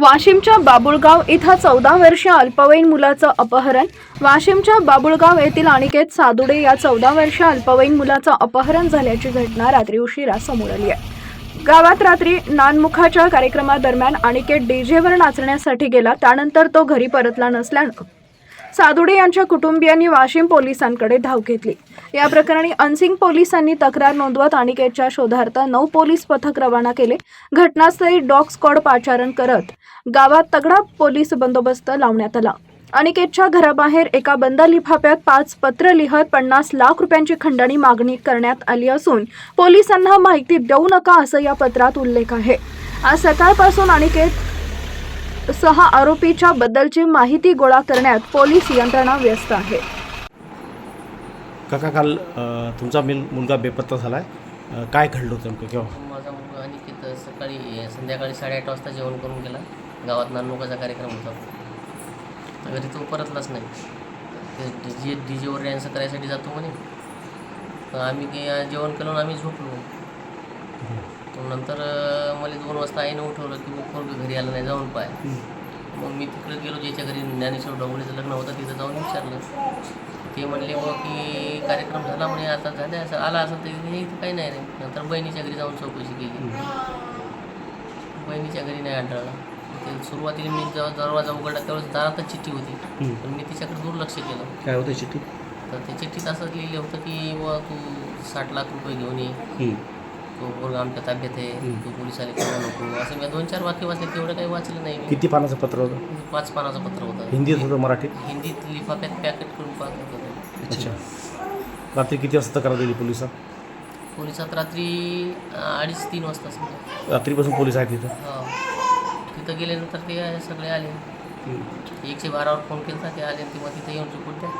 वाशिमच्या बाबुळगाव इथं चौदा वर्षीय अल्पवयीन मुलाचं अपहरण. वाशिमच्या बाबुळगाव येथील अनिकेत सादुडे या चौदा वर्षीय अल्पवयीन मुलाचं अपहरण झाल्याची घटना रात्री उशिरा समोर आली आहे. गावात रात्री नानमुखाच्या कार्यक्रमादरम्यान अनिकेत डीजेवर नाचण्यासाठी गेला. त्यानंतर तो घरी परतला नसल्यानं सादुडे यांच्या कुटुंबियांनी वाशिम पोलिसांकडे धाव घेतली. या प्रकरणी अनसिंग पोलिसांनी तक्रार नोंदवत अनिकेतच्या शोधार्थ नऊ पोलीस पथक रवाना केले. घटनास्थळी डॉग स्कॉड पाचारण करत गावात तगडा पोलीस बंदोबस्त लावण्यात आला. अनिकेतच्या घराबाहेर एका बंद लिफाफ्यात पाच पत्र लिहत पन्नास लाख रुपयांची खंडणी मागणी करण्यात आली असून पोलिसांना माहिती देऊ नका असं या पत्रात उल्लेख आहे. आज सकाळपासून अनिकेत सहा आरोपीच्या बद्दलची माहिती गोळा करण्यात पोलीस यंत्रणा व्यस्त आहे. काका काल तुमचा मिल मुलगा बेपत्ता झाला आहे काय घडलं होतं नेमकं केव्हा माझा मुलगा अनिकेत सकाळी संध्याकाळी साडेआठ वाजता जेवण करून गेला. गावात नानमुखाचा कार्यक्रम होता. तर घरी तो परतलाच नाही. ते डी जे डी जेवर डान्स करायसाठी जातो म्हणे. तर आम्ही काही जेवण केलं आणि आम्ही झोपलो. तर नंतर मला दोन वाजता आईनं उठवलं की मग पोरगं घरी आलं नाही जाऊन पाय. मग मी तिकडे गेलो ज्याच्या घरी ज्ञानेश्वर डोंगरीचं लग्न होतं तिथं जाऊन विचारलं. ते म्हणले मग की कार्यक्रम झाला म्हणे आता झाले असं आला असं तर इथं काही नाही रे. नंतर बहिणीच्या घरी जाऊन चौकशी केली. बहिणीच्या घरी नाही आढळला. ते सुरुवातीला मी जेव्हा दरवाजा उघडला त्यावेळेस दारातच चिठ्ठी होती. पण मी तिच्याकडे दुर्लक्ष केलं. काय होतं चिठ्ठी तर त्या चिठ्ठीत असं लिहिलं होतं की बुवा तू साठ लाख रुपये घेऊन ये. तो पोरगा आमच्या ताब्यात आहे. तू पोलिसाला करू नको. असं मी दोन चार वाक्य वाचले तेवढं काही वाचलं नाही मी. किती पानाचं पत्र होतं? पाच पानाचं पत्र होतं. हिंदीत होतं मराठीत हिंदीत लिफाफ्यात पॅकेट करून पाहत होतं अच्छा. रात्री किती वाजता तक्रार दिली पोलिसात? पोलिसात रात्री अडीच तीन वाजता समजा. रात्रीपासून पोलीस आहेत तिथं? हो. तिथं गेल्यानंतर ते सगळे आले. एकशे बारावर फोन केला ते आले तेव्हा तिथे येऊन चुकून द्या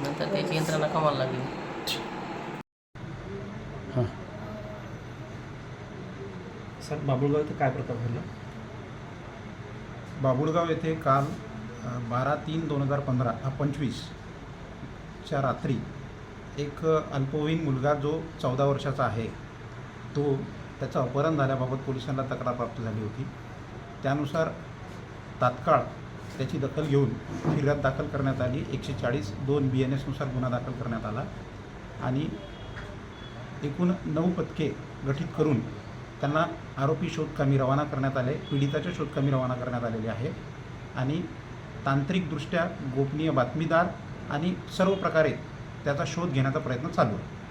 नंतर त्याची यंत्रणा कामाला लागली. सर बाबुळगाव येथे काय प्रकार घडला? बाबुळगाव येथे काल बारा तीन दोन हजार पंधरा पंचवीसच्या रात्री एक अल्पवयीन मुलगा जो चौदा वर्षाचा आहे तो त्याचं अपहरण झाल्याबाबत पोलिसांना तक्रार प्राप्त झाली होती. त्यानुसार तात्काळ त्याची दखल घेऊन फिर्याद दाखल करण्यात आली. एकशे चाळीस दोन बी एन एसनुसार गुन्हा दाखल करण्यात आला आणि एकूण नऊ पथके गठीत करून त्यांना आरोपी शोधकामी रवाना करण्यात आले पीडिताच्या शोधकामी रवाना करण्यात आलेले आहे. आणि तांत्रिकदृष्ट्या गोपनीय बातमीदार आणि सर्व प्रकारे त्याचा शोध घेण्याचा प्रयत्न चालू आहे.